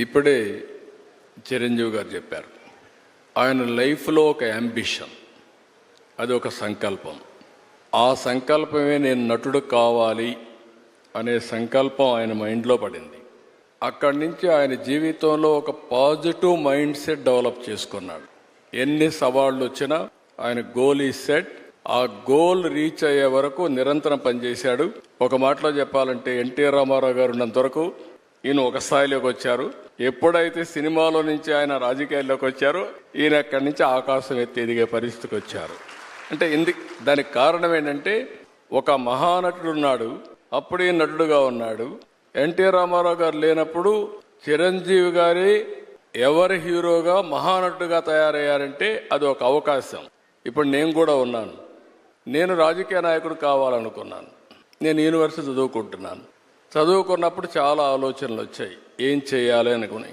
ఇప్పుడే చిరంజీవి గారు చెప్పారు ఆయన లైఫ్లో ఒక అంబిషన్ అది ఒక సంకల్పం. ఆ సంకల్పమే నేను నటుడు కావాలి అనే సంకల్పం ఆయన మైండ్లో పడింది. అక్కడి నుంచి ఆయన జీవితంలో ఒక పాజిటివ్ మైండ్ సెట్ డెవలప్ చేసుకున్నాడు. ఎన్ని సవాళ్ళు వచ్చినా ఆయన గోల్ ఈ సెట్ ఆ గోల్ రీచ్ అయ్యే వరకు నిరంతరం పనిచేశాడు. ఒక మాటలో చెప్పాలంటే ఎన్టీ రామారావు గారు ఉన్నంత వరకు ఈయన ఒక స్థాయిలోకి వచ్చారు. ఎప్పుడైతే సినిమాలో నుంచి ఆయన రాజకీయాల్లోకి వచ్చారో ఈయన అక్కడి నుంచి ఆకాశం ఎత్తి ఎదిగే పరిస్థితికి వచ్చారు. అంటే ఎందుకు దానికి కారణం ఏంటంటే ఒక మహానటుడు ఉన్నాడు అప్పుడే నటుడుగా ఉన్నాడు. ఎన్టీ రామారావు గారు లేనప్పుడు చిరంజీవి గారి ఎవరి హీరోగా మహానటుడుగా తయారయ్యారంటే అది ఒక అవకాశం. ఇప్పుడు నేను కూడా ఉన్నాను. నేను రాజకీయ నాయకుడు కావాలనుకున్నాను. నేను యూనివర్సిటీ చదువుకుంటున్నాను. చదువుకున్నప్పుడు చాలా ఆలోచనలు వచ్చాయి. ఏం చేయాలి అనుకుని.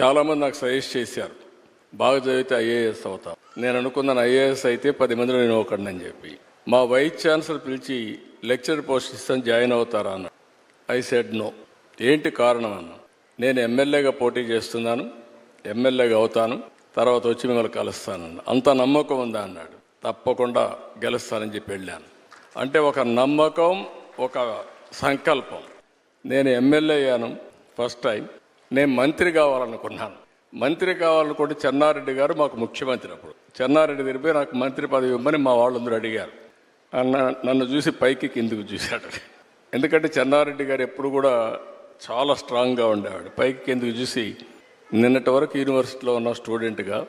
చాలామంది నాకు సజెస్ట్ చేశారు. బాగా చదివితే ఐఏఎస్ అవుతాం. నేను అనుకున్నాను ఐఏఎస్ అయితే పది మందిలో నేను ఒకడిని అని చెప్పి. మా వైస్ ఛాన్సలర్ పిలిచి లెక్చర్ పోస్ట్ ఇస్తాను జాయిన్ అవుతారా అన్న ఐ సెడ్ నో. ఏంటి కారణం అన్న. నేను ఎమ్మెల్యేగా పోటీ చేస్తున్నాను ఎమ్మెల్యేగా అవుతాను తర్వాత వచ్చి మిమ్మల్ని కలుస్తానన్న అంత నమ్మకం ఉందా అన్నాడు. తప్పకుండా గెలుస్తానని చెప్పి వెళ్ళాను. అంటే ఒక నమ్మకం ఒక సంకల్పం. నేను ఎమ్మెల్యే అయ్యాను ఫస్ట్ టైం నేను మంత్రి కావాలనుకున్నాను. మంత్రి కావాలనుకుంటే చెన్నారెడ్డి గారు మాకు ముఖ్యమంత్రి అప్పుడు. చెన్నారెడ్డి తిరిగిపోయి నాకు మంత్రి పదవి ఇవ్వమని మా వాళ్ళందరూ అడిగారు. అన్న నన్ను చూసి పైకి కిందికి చూశాడు. ఎందుకంటే చెన్నారెడ్డి గారు ఎప్పుడు కూడా చాలా స్ట్రాంగ్గా ఉండేవాడు. పైకి కిందికి చూసి నిన్నటి వరకు యూనివర్సిటీలో ఉన్న స్టూడెంట్గా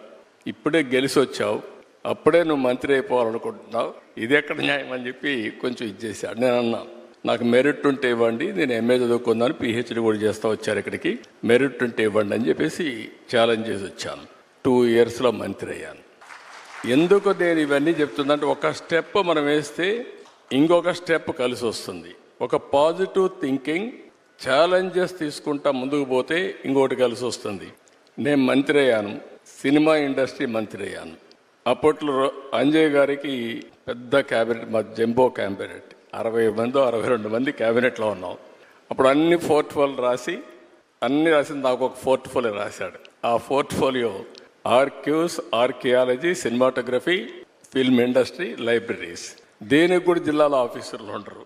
ఇప్పుడే గెలిచి వచ్చావు. అప్పుడే నువ్వు మంత్రి అయిపోవాలనుకుంటున్నావు. ఇది ఎక్కడ న్యాయం? అని చెప్పి కొంచెం ఇచ్చేసాడు నేను అన్నాను నాకు మెరిట్ ఉంటే ఇవ్వండి నేను ఎంఏ చదువుకున్నాను పిహెచ్డి కూడా చేస్తా వచ్చారు ఇక్కడికి. మెరిట్ ఉంటే ఇవ్వండి అని చెప్పేసి ఛాలెంజ్ చేసి వచ్చాను. టూ ఇయర్స్లో మంత్రి అయ్యాను. ఎందుకు నేను ఇవన్నీ చెప్తుందంటే ఒక స్టెప్ మనం వేస్తే ఇంకొక స్టెప్ కలిసి వస్తుంది. ఒక పాజిటివ్ థింకింగ్ ఛాలెంజెస్ తీసుకుంటా ముందుకు పోతే ఇంకోటి కలిసి వస్తుంది. నేను మంత్రి అయ్యాను. సినిమా ఇండస్ట్రీ మంత్రి అయ్యాను. అప్పట్లో రో- అంజయ్ గారికి పెద్ద క్యాబినెట్ మా జంబో క్యాబినెట్ అరవై మంది అరవై రెండు మంది క్యాబినెట్లో ఉన్నాం. అప్పుడు అన్ని పోర్ట్ఫోలియో రాసి అన్ని రాసి నాకు ఒక పోర్ట్ఫోలియో రాశాడు. ఆ portfolio archives archaeology cinematography film industry libraries. దేనికి కూడా జిల్లాలో ఆఫీసర్లు ఉండరు.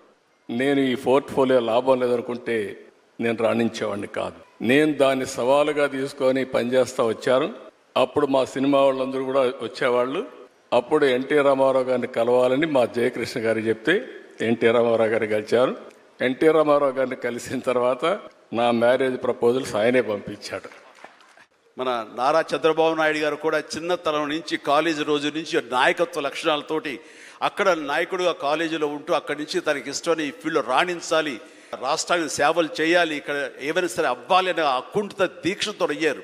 నేను ఈ పోర్ట్ఫోలియో లాభం లేదనుకుంటే నేను రాణించేవాడిని కాదు. నేను దాన్ని సవాలుగా తీసుకొని పనిచేస్తూ వచ్చాను. అప్పుడు మా సినిమా వాళ్ళందరూ కూడా వచ్చేవాళ్ళు. అప్పుడు ఎన్టీ రామారావు గారిని కలవాలని మా జయకృష్ణ గారు చెప్తే ఎన్టీ రామారావు గారు కలిచారు ఎన్టీ రామారావు గారిని కలిసిన తర్వాత నా మ్యారేజ్ ప్రపోజల్స్ ఆయనే పంపించాడు. మన నారా చంద్రబాబు నాయుడు గారు కూడా చిన్నతనం నుంచి కాలేజీ రోజు నుంచి నాయకత్వ లక్షణాలతోటి అక్కడ నాయకుడుగా కాలేజీలో ఉంటూ అక్కడి నుంచి తనకి ఇష్టమని ఈ ఫీల్డ్లో రాణించాలి. రాష్ట్రానికి సేవలు చేయాలి. ఇక్కడ ఏమైనా సరే అవ్వాలి అనే అకుంఠిత దీక్షతో అయ్యారు.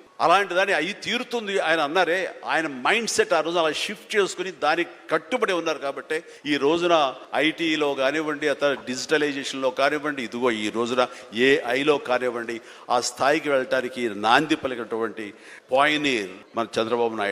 అలాంటి దాన్ని అయి తీరుతుంది ఆయన అన్నారే ఆయన మైండ్ సెట్ ఆ రోజు అలా షిఫ్ట్ చేసుకుని దానికి కట్టుబడి ఉన్నారు కాబట్టి ఈ రోజున ఐటీలో కానివ్వండి అతను డిజిటలైజేషన్లో కానివ్వండి ఇదిగో ఈ రోజున ఏఐలో కానివ్వండి ఆ స్థాయికి వెళ్ళటానికి నాంది పలికినటువంటి పాయినీర్ మన చంద్రబాబు నాయుడు